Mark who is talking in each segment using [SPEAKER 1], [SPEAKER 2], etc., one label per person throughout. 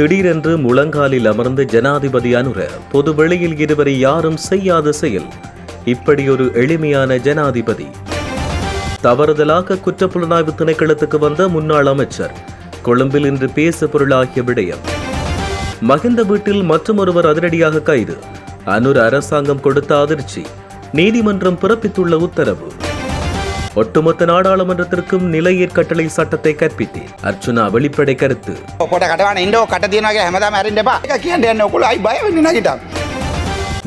[SPEAKER 1] திடீரென்று முழங்காலில் அமர்ந்து ஜனாதிபதி அனுர பொது வெளியில் இருவரை யாரும் செய்யாத செயல். இப்படி எளிமையான ஜனாதிபதி. தவறுதலாக குற்றப்புலனாய்வு திணைக்களத்துக்கு வந்த முன்னாள் அமைச்சர் கொழும்பில் இன்று பேசு பொருளாகிய விடயம். மகிந்த வீட்டில் மற்றொருவர் அதிரடியாக கைது. அனுர் அரசாங்கம் கொடுத்த அதிர்ச்சி. நீதிமன்றம் பிறப்பித்துள்ள உத்தரவு. ஒட்டுமொத்த நாடாளுமன்றத்திற்கும் நிலை ஏற்கட்டளை சட்டத்தை கற்பித்தேன். அர்ச்சுனா வெளிப்படை கருத்து.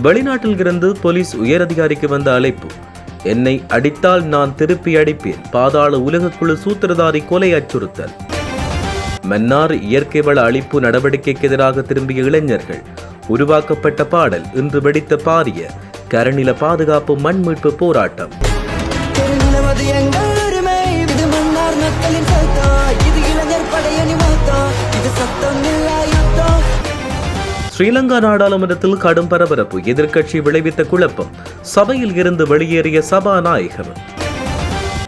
[SPEAKER 1] வெளிநாட்டில் இருந்து போலீஸ் உயரதிகாரிக்கு வந்த அழைப்பு. என்னை அடித்தால் நான் திருப்பி அடிப்பேன். பாதாள உலகக்குழு சூத்திரதாரி கொலை அச்சுறுத்தல். மன்னார் இயற்கை வள அழிப்பு நடவடிக்கைக்கு எதிராக திரும்பிய இளைஞர்கள். உருவாக்கப்பட்ட பாடல் இன்று வெடித்த பாரிய. கரநில பாதுகாப்பு மண் மீட்பு போராட்டம்.
[SPEAKER 2] இது எங்கள் உரிமை? இது மன்னார் மக்களின் சத்தம் இது இளைஞர் படையணி மொத்தம் இது சத்தம் இல்லா யுத்தம்.
[SPEAKER 1] ஸ்ரீலங்கா நாடாளுமன்றத்தில் கடும் பரபரப்பு எதிர்க்கட்சி விளைவித்த குழப்பம் சபையில் இருந்து வெளியேறிய சபாநாயகர்.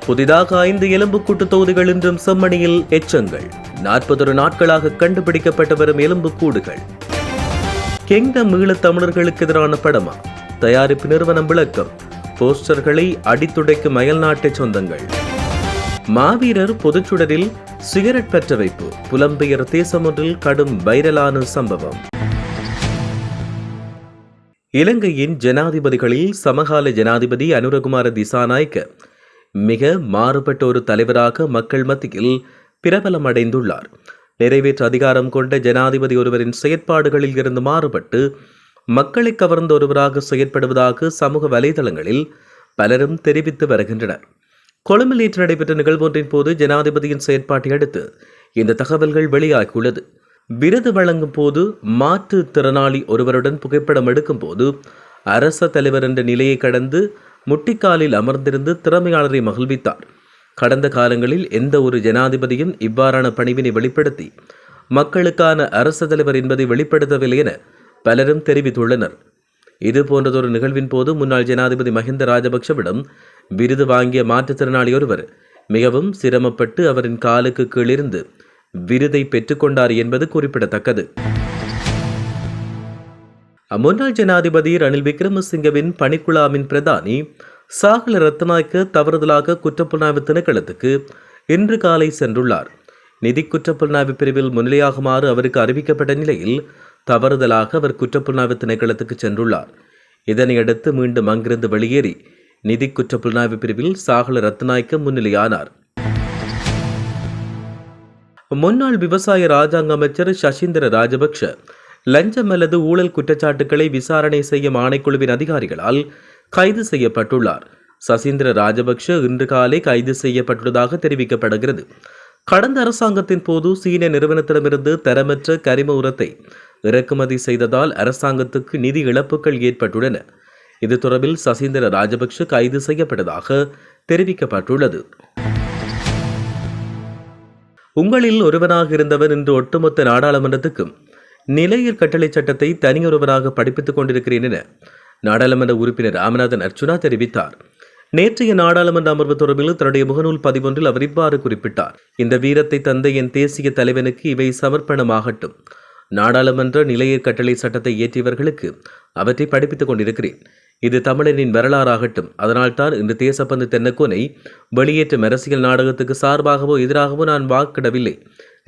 [SPEAKER 1] புதிதாக ஐந்து எலும்புக்கூட்டு தொகுதிகள் இன்றும் செம்மணியில் எச்சங்கள். நாற்பதொரு நாட்களாக கண்டுபிடிக்கப்பட்டு வரும் எலும்புக்கூடுகள் கிங்டம் ஈழத் தமிழர்களுக்கு எதிரான படமா? தயாரிப்பு நிறுவனம் விளக்கம். போஸ்டர்களை அடித்துடைக்கும் அயல்நாட்டு சொந்தங்கள். மாவீரர் பொதுச்சுடரில் சிகரெட் பெற்ற வைப்பு புலம்பெயர் தேசம் ஒன்றில் கடும் வைரலான சம்பவம். இலங்கையின் ஜனாதிபதிகளில் சமகால ஜனாதிபதி அனுரகுமார திசாநாயக்க மிக மாறுபட்ட ஒரு தலைவராக மக்கள் மத்தியில் பிரபலம் அடைந்துள்ளார் நிறைவேற்று அதிகாரம் கொண்ட ஜனாதிபதி ஒருவரின் செயற்பாடுகளில் இருந்து மாறுபட்டு மக்களை கவர்ந்த ஒருவராக செயற்படுவதாக சமூக வலைதளங்களில் பலரும் தெரிவித்து வருகின்றனர். கொழும்பில் நேற்று நடைபெற்ற நிகழ்வொன்றின் போது ஜனாதிபதியின் செயற்பாட்டை அடுத்து இந்த தகவல்கள் வெளியாகியுள்ளது. விருது வழங்கும் போது மாற்று திறனாளி ஒருவருடன் புகைப்படம் எடுக்கும் போது அரச தலைவர் என்ற நிலையை கடந்து முட்டிக்காலில் அமர்ந்திருந்து திறமையாளரை மகிழ்வித்தார். கடந்த காலங்களில் எந்த ஒரு ஜனாதிபதியும் இவ்வாறான பணிவினை வெளிப்படுத்தி மக்களுக்கான அரச தலைவர் என்பதை வெளிப்படுத்தவில்லை என பலரும் தெரிவித்துள்ளனர். இது போன்றதொரு நிகழ்வின் போது முன்னாள் ஜனாதிபதி மஹிந்த ராஜபக்ஷவிடம் விருது வாங்கிய மாற்றுத்திறனாளி ஒருவர் மிகவும் சிரமப்பட்டு அவரின் காலுக்கு கீழிருந்து விருதை பெற்றுக்கொண்டார் என்பது குறிப்பிடத்தக்கது. முன்னாள் ஜனாதிபதி ரணில் விக்ரமசிங்கவின் பணிக்குழாமின் பிரதானி சாகல ரத்நாயக்க தவறுதலாக குற்றப்புலனாய்வு திணைக்களத்துக்கு இன்று காலை சென்றுள்ளார். நிதி குற்றப்புலனாய்வு பிரிவில் முன்னிலையாகுமாறு அவருக்கு அறிவிக்கப்பட்ட நிலையில் தவறுதலாக அவர் குற்றப்புலனாய்வு திணைக்களத்துக்கு சென்றுள்ளார். இதனையடுத்து மீண்டும் அங்கிருந்து வெளியேறி நிதி குற்றப்புலனாய்வு பிரிவில் சாகல ரத்நாயக்க முன்னிலையானார். முன்னாள் விவசாய ராஜாங்க அமைச்சர் சசீந்திர ராஜபக்ஷ லஞ்சம் அல்லது ஊழல் குற்றச்சாட்டுகளை விசாரணை செய்யும் ஆணைக்குழுவின் அதிகாரிகளால் கைது செய்யப்பட்டுள்ளார். சசீந்திர ராஜபக்ஷ இன்று காலை கைது செய்யப்பட்டுள்ளதாக தெரிவிக்கப்படுகிறது. கடந்த அரசாங்கத்தின் போது சீன நிறுவனத்திடமிருந்து தரமற்ற கரிம உரத்தை இறக்குமதி செய்ததால் அரசாங்கத்துக்கு நிதி இழப்புகள் ஏற்பட்டுள்ளன. இது தொடர்பில் சசீந்திர ராஜபக்ஷ கைது செய்யப்பட்டதாக தெரிவிக்கப்பட்டுள்ளது. உங்களில் ஒருவனாக இருந்தவர் இன்று ஒட்டுமொத்த நாடாளுமன்றத்துக்கும் நிலையர் கட்டளை சட்டத்தை தனியொருவராக படிப்பித்துக் கொண்டிருக்கிறேன் என நாடாளுமன்ற உறுப்பினர் ராமநாதன் அர்ச்சுனா தெரிவித்தார். நேற்றைய நாடாளுமன்ற அமர்வு தொடர்பில் தன்னுடைய முகநூல் பதிவொன்றில் அவர் இவ்வாறு குறிப்பிட்டார். இந்த வீரத்தை தந்த என் தேசிய தலைவனுக்கு இவை சமர்ப்பணமாகட்டும். நாடாளுமன்ற நிலைய கட்டளை சட்டத்தை இயற்றியவர்களுக்கு அவற்றை படிப்பித்துக் கொண்டிருக்கிறேன். இது தமிழனின் வரலாறாகட்டும் அதனால்தான் இன்று தேசப்பந்து தென்னக்கோனை வெளியேற்றும் அரசியல் நாடகத்துக்கு சார்பாகவோ எதிராகவோ நான் வாக்கிடவில்லை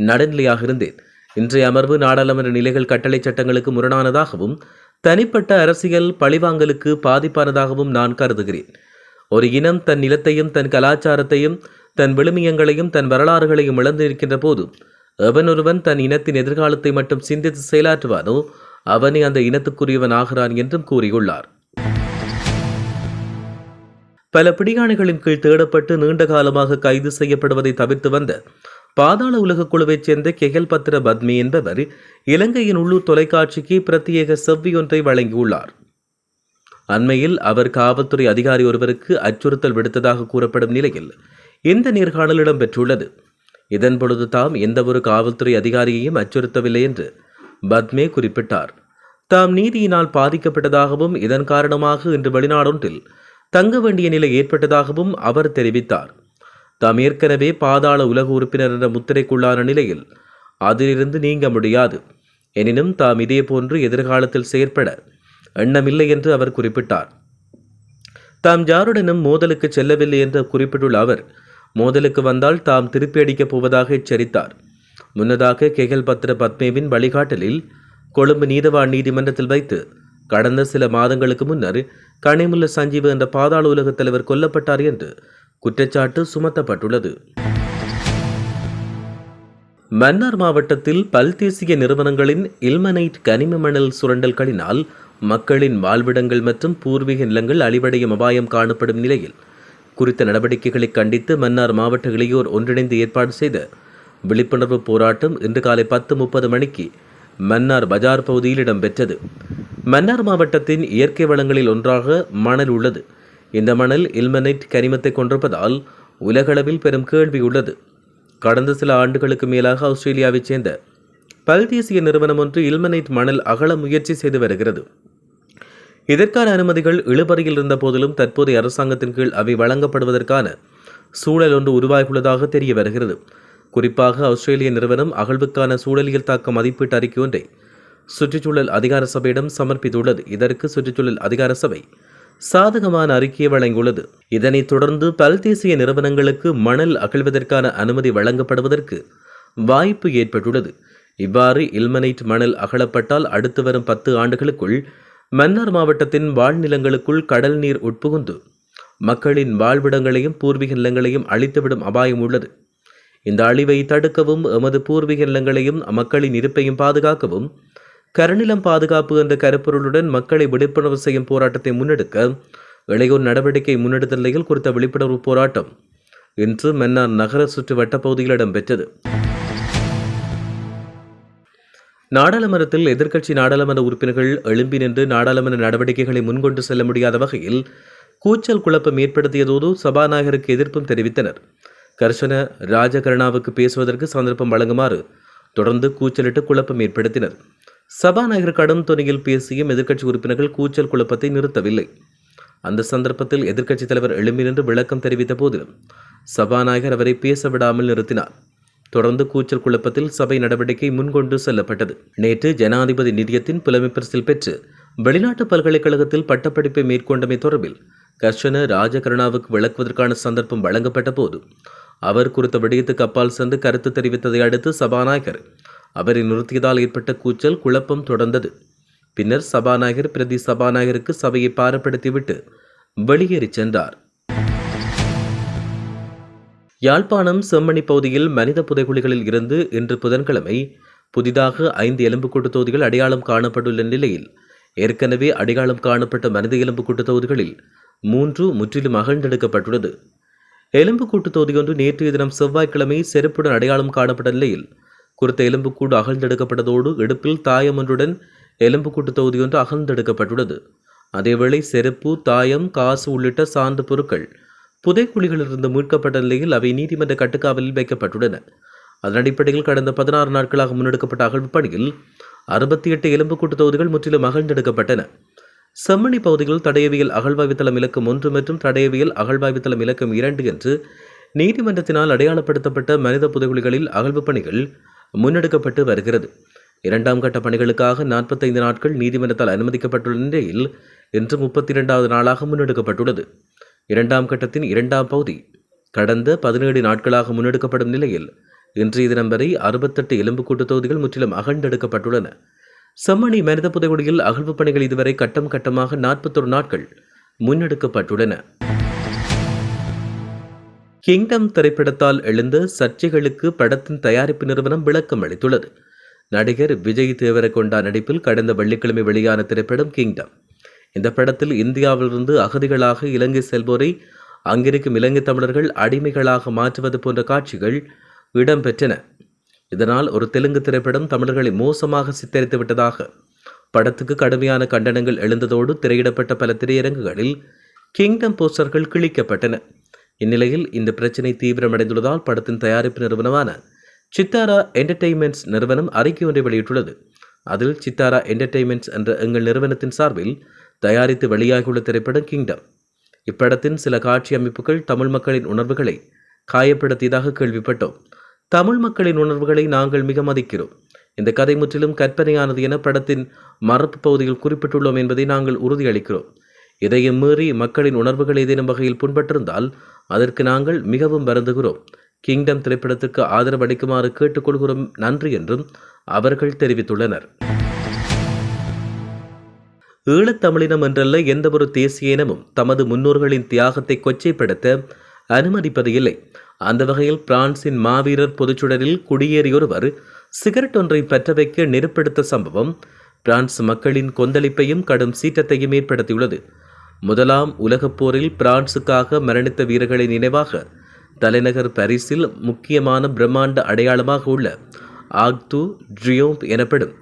[SPEAKER 1] நடுநிலையாக இருந்தேன். இன்றைய அமர்வு நாடாளுமன்ற நிலைகள் கட்டளை சட்டங்களுக்கு முரணானதாகவும் தனிப்பட்ட அரசியல் பழிவாங்கலுக்கு பாதிப்பானதாகவும் நான் கருதுகிறேன். ஒரு இனம் தன் நிலத்தையும் தன் கலாச்சாரத்தையும் தன் விழுமியங்களையும் தன் வரலாறுகளையும் இழந்திருக்கின்ற போது எவன் ஒருவன் தன் இனத்தின் எதிர்காலத்தை மட்டும் சிந்தித்து செயலாற்றுவானோ அவனே அந்த இனத்துக்குரியவன் ஆகிறான் என்றும் கூறியுள்ளார். பல பிடியாணைகளின் கீழ் தேடப்பட்டு நீண்ட காலமாக கைது செய்யப்படுவதை தவிர்த்து வந்த பாதாள உலக குழுவைச் சேர்ந்த கெகல் பத்ர பத்மி என்பவர் இலங்கையின் உள்ளூர் தொலைக்காட்சிக்கு பிரத்யேக செவ்வியொன்றை வழங்கியுள்ளார். அண்மையில் அவர் காவல்துறை அதிகாரி ஒருவருக்கு அச்சுறுத்தல் விடுத்ததாக கூறப்படும் நிலையில் இந்த நேர்காணல் இடம்பெற்றுள்ளது. இதன் பொழுது தாம் எந்தவொரு காவல்துறை அதிகாரியையும் அச்சுறுத்தவில்லை என்று பத்மே குறிப்பிட்டார். தாம் நீதியினால் பாதிக்கப்பட்டதாகவும் இதன் காரணமாக இன்று வெளிநாடொன்றில் தங்க வேண்டிய நிலை ஏற்பட்டதாகவும் அவர் தெரிவித்தார். தாம் ஏற்கனவே பாதாள உலக உறுப்பினர் என்ற முத்திரைக்குள்ளான நிலையில் அதிலிருந்து நீங்க முடியாது. எனினும் தாம் இதேபோன்று எதிர்காலத்தில் செயற்பட எண்ணமில்லை என்று அவர் குறிப்பிட்டார். தாம் யாருடனும் மோதலுக்கு செல்லவில்லை என்று குறிப்பிட்டுள்ள அவர் மோதலுக்கு வந்தால் தாம் திருப்பி அடிக்கப் போவதாக எச்சரித்தார். முன்னதாக கெகல் பத்ர பத்மேவின் வழிகாட்டலில் கொழும்பு நீதவான் நீதிமன்றத்தில் வைத்து கடந்த சில மாதங்களுக்கு முன்னர் கனிமுல்ல சஞ்சீவ் என்ற பாதாள உலகத் தலைவர் கொல்லப்பட்டார் என்று குற்றச்சாட்டு சுமத்தப்பட்டுள்ளது. மன்னார் மாவட்டத்தில் பல்தேசிய நிறுவனங்களின் இல்மனைட் கனிம மணல் சுரண்டல்களினால் மக்களின் வாழ்விடங்கள் மற்றும் பூர்வீக நிலங்கள் அழிவடையும் அபாயம் காணப்படும் நிலையில் குறித்த நடவடிக்கைகளை கண்டித்து மன்னார் மாவட்ட இளையோர் ஒன்றிணைந்து ஏற்பாடு செய்த விழிப்புணர்வு போராட்டம் இன்று காலை பத்து முப்பது மணிக்கு மன்னார் பஜார் பகுதியில் இடம்பெற்றது. மன்னார் மாவட்டத்தின் இயற்கை வளங்களில் ஒன்றாக மணல் உள்ளது. இந்த மணல் இல்மனைட் கனிமத்தை கொண்டிருப்பதால் உலகளவில் பெரும் கேள்வி உள்ளது. கடந்த சில ஆண்டுகளுக்கு மேலாக ஆஸ்திரேலியாவைச் சேர்ந்த பல்தேசிய நிறுவனம் ஒன்று இல்மனைட் மணல் அகல முயற்சி செய்து வருகிறது. இதற்கான அனுமதிகள் இழுபறியில் இருந்த போதிலும் தற்போதைய அரசாங்கத்தின் கீழ் அவை வழங்கப்படுவதற்கான சூழல் ஒன்று உருவாகியுள்ளதாக தெரிய வருகிறது. குறிப்பாக ஆஸ்திரேலிய நிறுவனம் அகழ்வுக்கான சூழலியல் தாக்க மதிப்பீட்டு அறிக்கை ஒன்றை சுற்றுச்சூழல் அதிகார சபையிடம் சமர்ப்பித்துள்ளது. இதற்கு சுற்றுச்சூழல் அதிகார சபை சாதகமான அறிக்கையை வழங்கியுள்ளது. இதனைத் தொடர்ந்து பல்தேசிய நிறுவனங்களுக்கு மணல் அகழ்வதற்கான அனுமதி வழங்கப்படுவதற்கு வாய்ப்பு ஏற்பட்டுள்ளது. இவ்வாறு இல்மனைட் மணல் அகழப்பட்டால் அடுத்து வரும் பத்து ஆண்டுகளுக்குள் மன்னார் மாவட்டத்தின் வாழ்நிலங்களுக்குள் கடல் நீர் உட்புகுந்து மக்களின் வாழ்விடங்களையும் பூர்வீக நிலங்களையும் அழித்துவிடும் அபாயம் உள்ளது. இந்த அழிவை தடுக்கவும் எமது பூர்வீக நிலங்களையும் மக்களின் இருப்பையும் பாதுகாக்கவும் கருநிலம் பாதுகாப்பு என்ற கருப்பொருளுடன் மக்களை விழிப்புணர்வு செய்யும் போராட்டத்தை முன்னெடுக்க இளையோர் நடவடிக்கை முன்னெடுத்த நிலையில் குறித்த விழிப்புணர்வு போராட்டம் இன்று மன்னார் நகர சுற்று வட்டப்பகுதியில் இடம்பெற்றது. நாடாளுமன்றத்தில் எதிர்க்கட்சி நாடாளுமன்ற உறுப்பினர்கள் எழும்பி நின்று நாடாளுமன்ற நடவடிக்கைகளை முன்கொண்டு செல்ல முடியாத வகையில் கூச்சல் குழப்பம் ஏற்படுத்தியதோடு சபாநாயகருக்கு எதிர்ப்பும் தெரிவித்தனர். கர்ஷன ராஜகருணாவுக்கு பேசுவதற்கு சந்தர்ப்பம் வழங்குமாறு தொடர்ந்து கூச்சலிட்டு குழப்பம் ஏற்படுத்தினர். சபாநாயகர் கடும் துணியில் பேசியும் எதிர்க்கட்சி உறுப்பினர்கள் கூச்சல் குழப்பத்தை நிறுத்தவில்லை. அந்த சந்தர்ப்பத்தில் எதிர்க்கட்சித் தலைவர் எழும்பி நின்று விளக்கம் தெரிவித்த போதிலும் சபாநாயகர் அவரை பேச விடாமல் நிறுத்தினார். தொடர்ந்து கூச்சல் குழப்பத்தில் சபை நடவடிக்கை முன்கொண்டு செல்லப்பட்டது. நேற்று ஜனாதிபதி நிதியத்தின் புலமை பரிசில் பெற்று வெளிநாட்டு பல்கலைக்கழகத்தில் பட்டப்படிப்பை மேற்கொண்டமை தொடர்பில் கர்ஷன ராஜகருணாவுக்கு விளக்குவதற்கான சந்தர்ப்பம் வழங்கப்பட்ட போது அவர் குறித்த விடயத்துக்கு அப்பால் சென்று கருத்து தெரிவித்ததை அடுத்து சபாநாயகர் அவரை நிறுத்தியதால் ஏற்பட்ட கூச்சல் குழப்பம் தொடர்ந்தது. பின்னர் சபாநாயகர் பிரதி சபாநாயகருக்கு சபையை பாரப்படுத்திவிட்டு வெளியேறிச் சென்றார். யாழ்ப்பாணம் செம்மணி பகுதியில் மனித புதைகுழிகளில் இருந்து இன்று புதன்கிழமை புதிதாக ஐந்து எலும்புக்கூட்டு தொகுதிகள் அடையாளம் காணப்பட்டுள்ள நிலையில் ஏற்கனவே அடையாளம் காணப்பட்ட மனித எலும்புக்கூட்டு தொகுதிகளில் மூன்று முற்றிலும் அகழ்ந்தெடுக்கப்பட்டுள்ளது. எலும்புக்கூட்டு தொகுதி ஒன்று நேற்றைய தினம் செவ்வாய்க்கிழமை செருப்புடன் அடையாளம் காணப்பட்ட நிலையில் குறித்த எலும்புக்கூடு அகழ்ந்தெடுக்கப்பட்டதோடு இடுப்பில் தாயம் ஒன்றுடன் எலும்புக்கூட்டு தொகுதி ஒன்று அகழ்ந்தெடுக்கப்பட்டுள்ளது. அதேவேளை செருப்பு தாயம் காசு உள்ளிட்ட சான்று பொருட்கள் புதைக்குழிகளிலிருந்து மீட்கப்பட்ட நிலையில் அவை நீதிமன்ற கட்டுக்காவலில் வைக்கப்பட்டுள்ளன. அதன் அடிப்படையில் கடந்த பதினாறு நாட்களாக முன்னெடுக்கப்பட்ட அகழ்வு பணியில் அறுபத்தி எட்டு எலும்புக்கூட்டு தொகுதிகள் முற்றிலும் அகழ்ந்தெடுக்கப்பட்டன. செம்மணி பகுதிகளில் தடயவியல் அகழ்வாய்வுத்தளம் இலக்கம் ஒன்று மற்றும் தடையவியல் அகழ்வாய்வுத்தளம் இலக்கம் இரண்டு என்று நீதிமன்றத்தினால் அடையாளப்படுத்தப்பட்ட மனித புதைகுழிகளில் அகழ்வு பணிகள் முன்னெடுக்கப்பட்டு வருகிறது. இரண்டாம் கட்ட பணிகளுக்காக நாற்பத்தைந்து நாட்கள் நீதிமன்றத்தால் அனுமதிக்கப்பட்டுள்ள நிலையில் இன்று முப்பத்தி இரண்டாவது நாளாக முன்னெடுக்கப்பட்டுள்ளது. இரண்டாம் கட்டத்தின் இரண்டாம் பகுதி. கடந்த பதினேழு நாட்களாக முன்னெடுக்கப்படும் நிலையில் இன்றைய தினம் வரை அறுபத்தெட்டு எலும்புக்கூட்டு தொகுதிகள் முற்றிலும் அகண்டெடுக்கப்பட்டுள்ளன செம்மணி மனித புதைகுடியில் அகழ்வு பணிகள் இதுவரை கட்டம் கட்டமாக நாற்பத்தொரு நாட்கள் முன்னெடுக்கப்பட்டுள்ளன. கிங்டம் திரைப்படத்தால் எழுந்த சர்ச்சைகளுக்கு படத்தின் தயாரிப்பு நிறுவனம் விளக்கம் அளித்துள்ளது. நடிகர் விஜய் தேவரகொண்டா நடிப்பில் கடந்த வெள்ளிக்கிழமை வெளியான திரைப்படம் கிங்டம். இந்த படத்தில் இந்தியாவிலிருந்து அகதிகளாக இலங்கை செல்வோரை அங்கிருக்கும் இலங்கை தமிழர்கள் அடிமைகளாக மாற்றுவது போன்ற காட்சிகள் இடம்பெற்றன. இதனால் ஒரு தெலுங்கு திரைப்படம் தமிழர்களை மோசமாக சித்தரித்து விட்டதாக படத்துக்கு கடுமையான கண்டனங்கள் எழுந்ததோடு திரையிடப்பட்ட பல திரையரங்குகளில் கிங்டம் போஸ்டர்கள் கிழிக்கப்பட்டன. இந்நிலையில் இந்த பிரச்சினை தீவிரமடைந்துள்ளதால் படத்தின் தயாரிப்பு நிறுவனமான சித்தாரா என்டர்டெயின்மெண்ட்ஸ் நிறுவனம் அறிக்கை ஒன்றை வெளியிட்டுள்ளது. அதில் சித்தாரா என்டர்டெயின்மெண்ட்ஸ் என்ற எங்கள் நிறுவனத்தின் சார்பில் தயாரித்து வெளியாகியுள்ள திரைப்படம் கிங்டம் இப்படத்தின் சில காட்சி அமைப்புகள் தமிழ் மக்களின் உணர்வுகளை காயப்படுத்தியதாக கேள்விப்பட்டோம். தமிழ் மக்களின் உணர்வுகளை நாங்கள் மிக மதிக்கிறோம். இந்த கதை முற்றிலும் கற்பனையானது என படத்தின் மரப்பு பகுதியில் குறிப்பிட்டுள்ளோம் என்பதை நாங்கள் உறுதியளிக்கிறோம். இதையும் மீறி மக்களின் உணர்வுகள் ஏதேனும் வகையில் புண்பட்டிருந்தால் அதற்கு நாங்கள் மிகவும் வருந்துகிறோம். கிங்டம் திரைப்படத்திற்கு ஆதரவு அளிக்குமாறு கேட்டுக்கொள்கிறோம். நன்றி என்றும் அவர்கள் தெரிவித்துள்ளனர். ஈழத்தமிழினம் என்றல்ல எந்தவொரு தேசிய இனமும் தமது முன்னோர்களின் தியாகத்தை கொச்சைப்படுத்த அனுமதிப்பது இல்லை. அந்த வகையில் பிரான்சின் மாவீரர் பொதுச்சுடரில் குடியேறியொருவர் சிகரெட் ஒன்றை பெற்ற வைக்க நெருப்பெடுத்த சம்பவம் பிரான்ஸ் மக்களின் கொந்தளிப்பையும் கடும் சீற்றத்தையும் ஏற்படுத்தியுள்ளது. முதலாம் உலகப் போரில் பிரான்சுக்காக மரணித்த வீரர்களின் நினைவாக தலைநகர் பாரிஸில் முக்கியமான பிரம்மாண்ட அடையாளமாக உள்ள ஆக்து ட்ரியோம்ப் எனப்படும்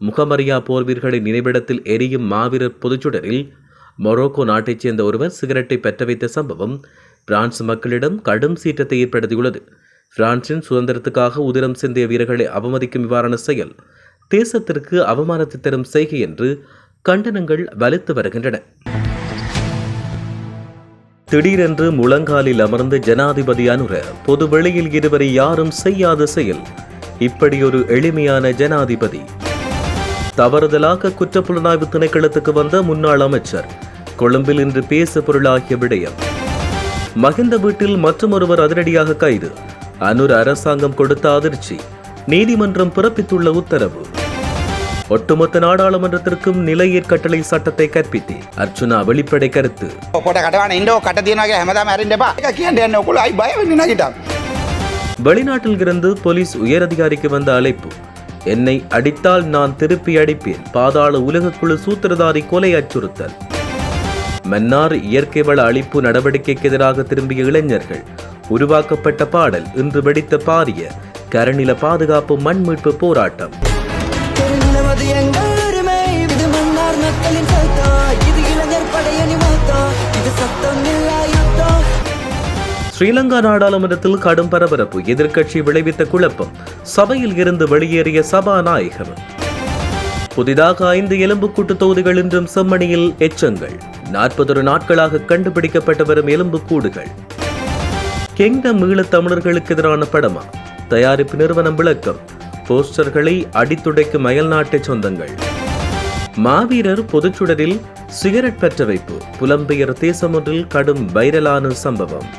[SPEAKER 1] முகமரியா போர் வீரர்களின் நினைவிடத்தில் எரியும் மாவீரர் பொதுச்சுடரில் மொரோக்கோ நாட்டைச் சேர்ந்த ஒருவர் சிகரெட்டை பெற்ற வைத்த சம்பவம் பிரான்ஸ் மக்களிடம் கடும் சீற்றத்தை ஏற்படுத்தியுள்ளது. பிரான்சின் சுதந்திரத்துக்காக உதிரம் சிந்திய வீரர்களை அவமதிக்கும் இவ்வாறான செயல் தேசத்திற்கு அவமானத்தை தரும் செய்கை என்று கண்டனங்கள் வலுத்து வருகின்றன. திடீரென்று முழங்காலில் அமர்ந்து ஜனாதிபதி அனுர பொது வெளியில் இதுவரை யாரும் செய்யாத செயல். இப்படியொரு எளிமையான ஜனாதிபதி தவறுதலாக குற்றப்புலனாய்வு திணைக்களத்துக்கு வந்த முன்னாள் அமைச்சர். கொழும்பில் இன்று பேசு பொருளாகிய விடயம். மகிந்த வீட்டில் மற்றொருவர் அதிரடியாக கைது. அனுர் அரசாங்கம் கொடுத்த அதிர்ச்சி. நீதிமன்றம் பிறப்பித்துள்ள உத்தரவு. ஒட்டுமொத்த நாடாளுமன்றத்திற்கும் நிலை ஏற்கட்டளை சட்டத்தை கற்பித்து. அர்ச்சுனா வெளிப்படை கருத்து. வெளிநாட்டில் இருந்து போலீஸ் உயரதிகாரிக்கு வந்த அழைப்பு. என்னை அடித்தால் நான் திருப்பி அடிப்பேன். பாதாள உலகக்குழு சூத்திரதாரி கொலை அச்சுறுத்தல். மன்னார் இயற்கை வள அழிப்பு நடவடிக்கைக்கு எதிராக திரும்பிய இளைஞர்கள் உருவாக்கப்பட்ட பாடல் இன்று வெடித்த பாரிய கரநில பாதுகாப்பு மண் மீட்பு போராட்டம்.
[SPEAKER 2] இது இளைஞர் படையணி மாத்தா இது சத்தம் இல்லை
[SPEAKER 1] ஸ்ரீலங்கா நாடாளுமன்றத்தில் கடும் பரபரப்பு. எதிர்க்கட்சி விளைவித்த குழப்பம். சபையில் இருந்து வெளியேறிய சபாநாயகர். புதிதாக ஐந்து எலும்புக்கூட்டு தொகுதிகள் இன்றும் செம்மணியில் எச்சங்கள். நாற்பதொரு நாட்களாக கண்டுபிடிக்கப்பட்டு வரும் எலும்புக்கூடுகள். கிங்டம் ஈழத் தமிழர்களுக்கு எதிரான படமா? தயாரிப்பு நிறுவனம் விளக்கம். போஸ்டர்களை அடித்துடைக்கும் அயல்நாட்டு சொந்தங்கள். மாவீரர் பொதுச்சுடரில் சிகரெட் பெற்ற வைப்பு. புலம்பெயர் தேசம் ஒன்றில் கடும் வைரலான சம்பவம்.